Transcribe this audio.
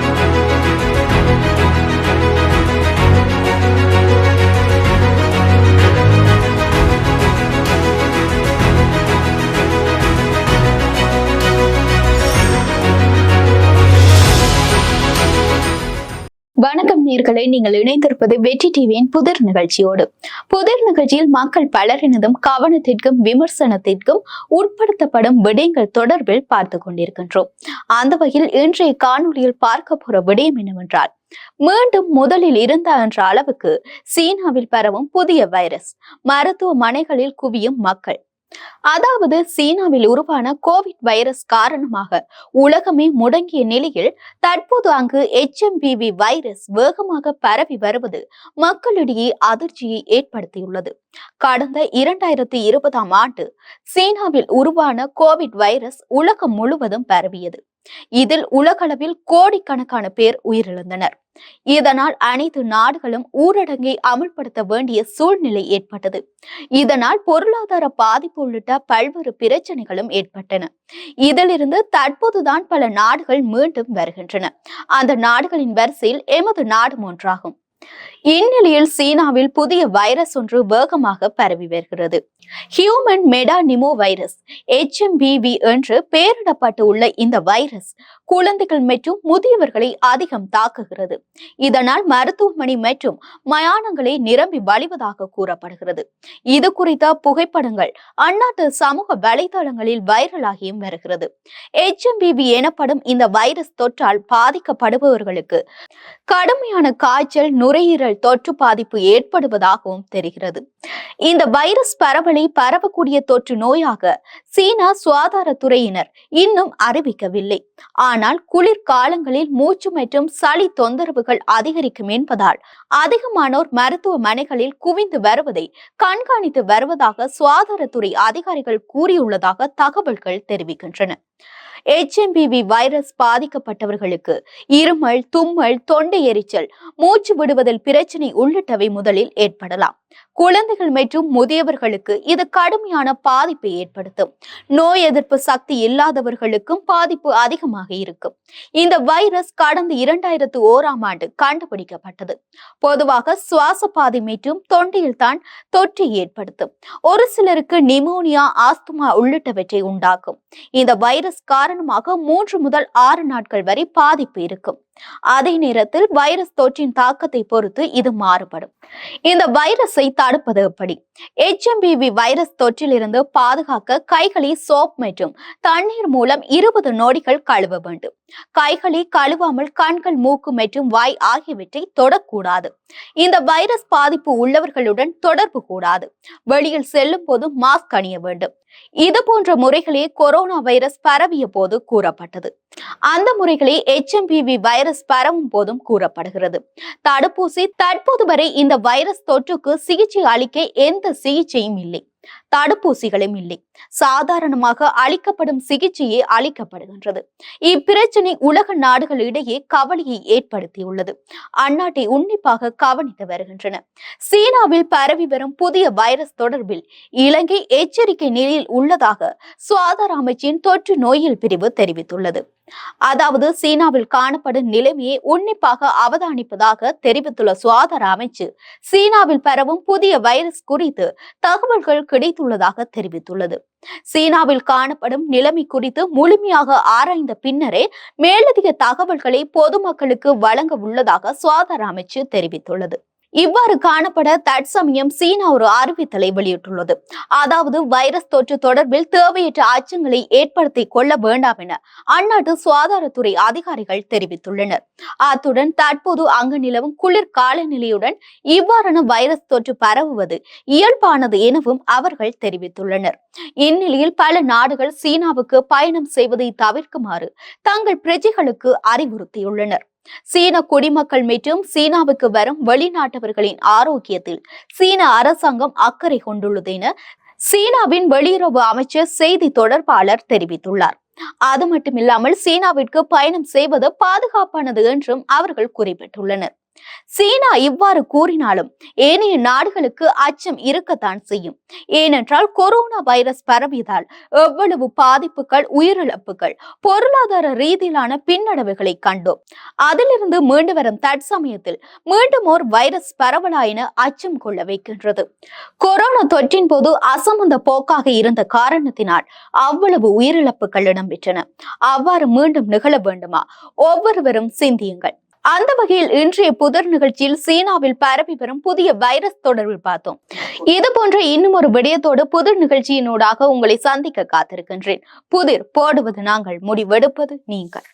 Thank you. நேர்களை நீங்கள் இணைந்திருப்பது வெற்றி டிவியின் புதிர் நிகழ்ச்சியோடு. புதிர் நிகழ்ச்சியில் மக்கள் பலரினதும் கவனத்திற்கும் விமர்சனத்திற்கும் உட்படுத்தப்படும் விடயங்கள் தொடர்பில் பார்த்து கொண்டிருக்கின்றோம். அந்த வகையில் இன்றைய காணொலியில் பார்க்க போற விடயம் என்னவென்றால் மீண்டும் முதலில் இருந்த என்ற அளவுக்கு சீனாவில் பரவும் புதிய வைரஸ். மருத்துவமனைகளில் குவியும் மக்கள் அதாவது சீனாவில் உருவான கோவிட் வைரஸ் காரணமாக உலகமே முடங்கிய நிலையில் தற்போது அங்கு எச்எம்பிவி வைரஸ் வேகமாக பரவி வருவது மக்களிடையே அதிர்ச்சியை ஏற்படுத்தியுள்ளது. கடந்த இரண்டாயிரத்தி இருபதாம் ஆண்டு சீனாவில் உருவான கோவிட் வைரஸ் உலகம் முழுவதும் பரவியது. இதில் உலகளவில் கோடிக்கணக்கான பேர் உயிரிழந்தனர். இதனால் அனைத்து நாடுகளும் ஊரடங்கை அமல்படுத்த வேண்டிய சூழ்நிலை ஏற்பட்டது. இதனால் பொருளாதார பாதிப்பு உள்ளிட்ட பல்வேறு பிரச்சனைகளும் ஏற்பட்டன. இதிலிருந்து தற்போதுதான் பல நாடுகள் மீண்டும் வருகின்றன. அந்த நாடுகளின் வரிசையில் எமது நாடும் ஒன்றாகும். இந்நிலையில் சீனாவில் புதிய வைரஸ் ஒன்று வேகமாக பரவி வருகிறது. Human metapneumovirus HMPV என்று பெயரிடப்பட்டு உள்ள இந்த வைரஸ் குழந்தைகள் மற்றும் முதியவர்களை அதிகம் தாக்குகிறது. இதனால் மருத்துவமனை மற்றும் மயானங்களை நிரம்பி வழிவதாக கூறப்படுகிறது. இது குறித்த புகைப்படங்கள் அந்நாட்டு சமூக வலைதளங்களில் வைரலாகியும் வருகிறது. எச்எம்பிவி எனப்படும் இந்த வைரஸ் தொற்றால் பாதிக்கப்படுபவர்களுக்கு கடுமையான காய்ச்சல் நுரையீரல் தொற்று பாதிப்பு ஏற்படுவதாகவும் தெரிகிறது. இந்த வைரஸ் பரவலை பரவக்கூடிய தொற்று நோயாக சீனா சுகாதாரத்துறையினர் இன்னும் அறிவிக்கவில்லை. ஆனால் குளிர் காலங்களில் மூச்சு மற்றும் சளி தொந்தரவுகள் அதிகரிக்கும் என்பதால் அதிகமானோர் மருத்துவமனைகளில் குவிந்து வருவதை கண்காணித்து வருவதாக சுகாதாரத்துறை அதிகாரிகள் கூறியுள்ளதாக தகவல்கள் தெரிவிக்கின்றன. எச்எம்பிவி வைரஸ் பாதிக்கப்பட்டவர்களுக்கு இருமல் தும்மல் தொண்டை எரிச்சல் மூச்சு விடுவதில் பிரச்சனை உள்ளிட்டவை முதலில் ஏற்படலாம். குழந்தைகள் மற்றும் முதியவர்களுக்கு இது கடுமையான பாதிப்பை ஏற்படுத்தும். நோய் எதிர்ப்பு சக்தி இல்லாதவர்களுக்கும் பாதிப்பு அதிகமாக இருக்கும். இந்த வைரஸ் கடந்த இரண்டாயிரத்து ஓராம் ஆண்டு கண்டுபிடிக்கப்பட்டது. பொதுவாக சுவாச பாதை மற்றும் தொண்டையில் தான் தொற்று ஏற்படுத்தும். ஒரு சிலருக்கு நிமோனியா ஆஸ்துமா உள்ளிட்டவற்றை உண்டாக்கும். இந்த வைரஸ் காரணமாக மூன்று முதல் ஆறு நாட்கள் வரை பாதிப்பு இருக்கும். அதே நேரத்தில் வைரஸ் தொற்றின் தாக்கத்தை பொறுத்து இது மாறுபடும். இந்த வைரஸை தடுப்பது எப்படி? எச்எம்பிவி வைரஸ் தொற்றிலிருந்து பாதுகாக்க கைகளை சோப் மற்றும் தண்ணீர் மூலம் இருபது நொடிகள் கழுவ வேண்டும். கைகளை கழுவாமல் கண்கள் மூக்கு மற்றும் வாய் ஆகியவற்றை தொடக்கூடாது. இந்த வைரஸ் பாதிப்பு உள்ளவர்களுடன் தொடர்பு கூடாது. வெளியில் செல்லும் போது மாஸ்க் அணிய வேண்டும். இது போன்ற முறைகளே கொரோனா வைரஸ் பரவிய போது போது கூறப்பட்டது. அந்த முறைகளே எச்எம்பிவி வைரஸ் பரவும் போதும் கூறப்படுகிறது. தடுப்பூசி தற்போது வரை இந்த வைரஸ் தொற்றுக்கு சிகிச்சை அளிக்க எந்த சிகிச்சையும் இல்லை. தடுப்பூசிகளும் இல்லை. சாதாரணமாக அளிக்கப்படும் சிகிச்சையே அளிக்கப்படுகின்றது. இப்பிரச்சனை உலக நாடுகளிடையே கவலையை ஏற்படுத்தியுள்ளது. அந்நாட்டை உன்னிப்பாக கவனித்து வருகின்றன. சீனாவில் பரவி வரும் புதிய வைரஸ் தொடர்பில் இலங்கை எச்சரிக்கை நிலையில் உள்ளதாக சுகாதார அமைச்சின் தொற்று நோயில் பிரிவு தெரிவித்துள்ளது. அதாவது சீனாவில் காணப்படும் நிலைமையை உன்னிப்பாக அவதானிப்பதாக தெரிவித்துள்ள சுகாதார அமைச்சு சீனாவில் பரவும் புதிய வைரஸ் குறித்து தகவல்கள் கிடைத்துள்ளதாக தெரிவித்துள்ளது. சீனாவில் காணப்படும் நிலைமை குறித்து முழுமையாக ஆராய்ந்த பின்னரே மேலதிக தகவல்களை பொதுமக்களுக்கு வழங்க உள்ளதாக சுகாதார அமைச்சு தெரிவித்துள்ளது. இவ்வாறு காணப்பட தற்சமயம் சீனா ஒரு அறிவித்தலை வெளியிட்டுள்ளது. அதாவது வைரஸ் தொற்று தொடர்பில் தேவையற்ற அச்சங்களை ஏற்படுத்தி கொள்ள வேண்டாம் என அந்நாட்டு சுகாதாரத்துறை அதிகாரிகள் தெரிவித்துள்ளனர். அத்துடன் தற்போது அங்கு நிலவும் குளிர் காலநிலையுடன் இவ்வாறான வைரஸ் தொற்று பரவுவது இயல்பானது எனவும் அவர்கள் தெரிவித்துள்ளனர். இந்நிலையில் பல நாடுகள் சீனாவுக்கு பயணம் செய்வதை தவிர்க்குமாறு தங்கள் பிரஜைகளுக்கு அறிவுறுத்தியுள்ளனர். சீன குடிமக்கள் மற்றும் சீனாவுக்கு வரும் வெளிநாட்டவர்களின் ஆரோக்கியத்தில் சீன அரசாங்கம் அக்கறை கொண்டுள்ளது என சீனாவின் வெளியுறவு அமைச்சர் செய்தி தொடர்பாளர் தெரிவித்துள்ளார். அது மட்டுமில்லாமல் சீனாவிற்கு பயணம் செய்வது பாதுகாப்பானது என்றும் அவர்கள் குறிப்பிட்டுள்ளனர். சீனா இவ்வாறு கூறினாலும் ஏனைய நாடுகளுக்கு அச்சம் இருக்கத்தான் செய்யும். ஏனென்றால் கொரோனா வைரஸ் பரவியதால் எவ்வளவு பாதிப்புகள் உயிரிழப்புகள் பொருளாதார ரீதியிலான பின்னடைவுகளை கண்டோம். அதிலிருந்து மீண்டு வரும் தற்சமயத்தில் மீண்டும் ஓர் வைரஸ் பரவலா என அச்சம் கொள்ள வைக்கின்றது. கொரோனா தொற்றின் போது அசமந்த போக்காக இருந்த காரணத்தினால் அவ்வளவு உயிரிழப்புகள் இடம்பெற்றன. அவ்வாறு மீண்டும் நிகழ வேண்டுமா? ஒவ்வொருவரும் சிந்தியுங்கள். அந்த வகையில் இன்றைய புதர் நிகழ்ச்சியில் சீனாவில் பரவி வரும் புதிய வைரஸ் தொடர்பில் பார்த்தோம். இது போன்ற இன்னும் ஒரு விடயத்தோடு புதிர் நிகழ்ச்சியினூடாக உங்களை சந்திக்க காத்திருக்கின்றேன். புதிர் போடுவது நாங்கள் முடிவெடுப்பது நீங்கள்.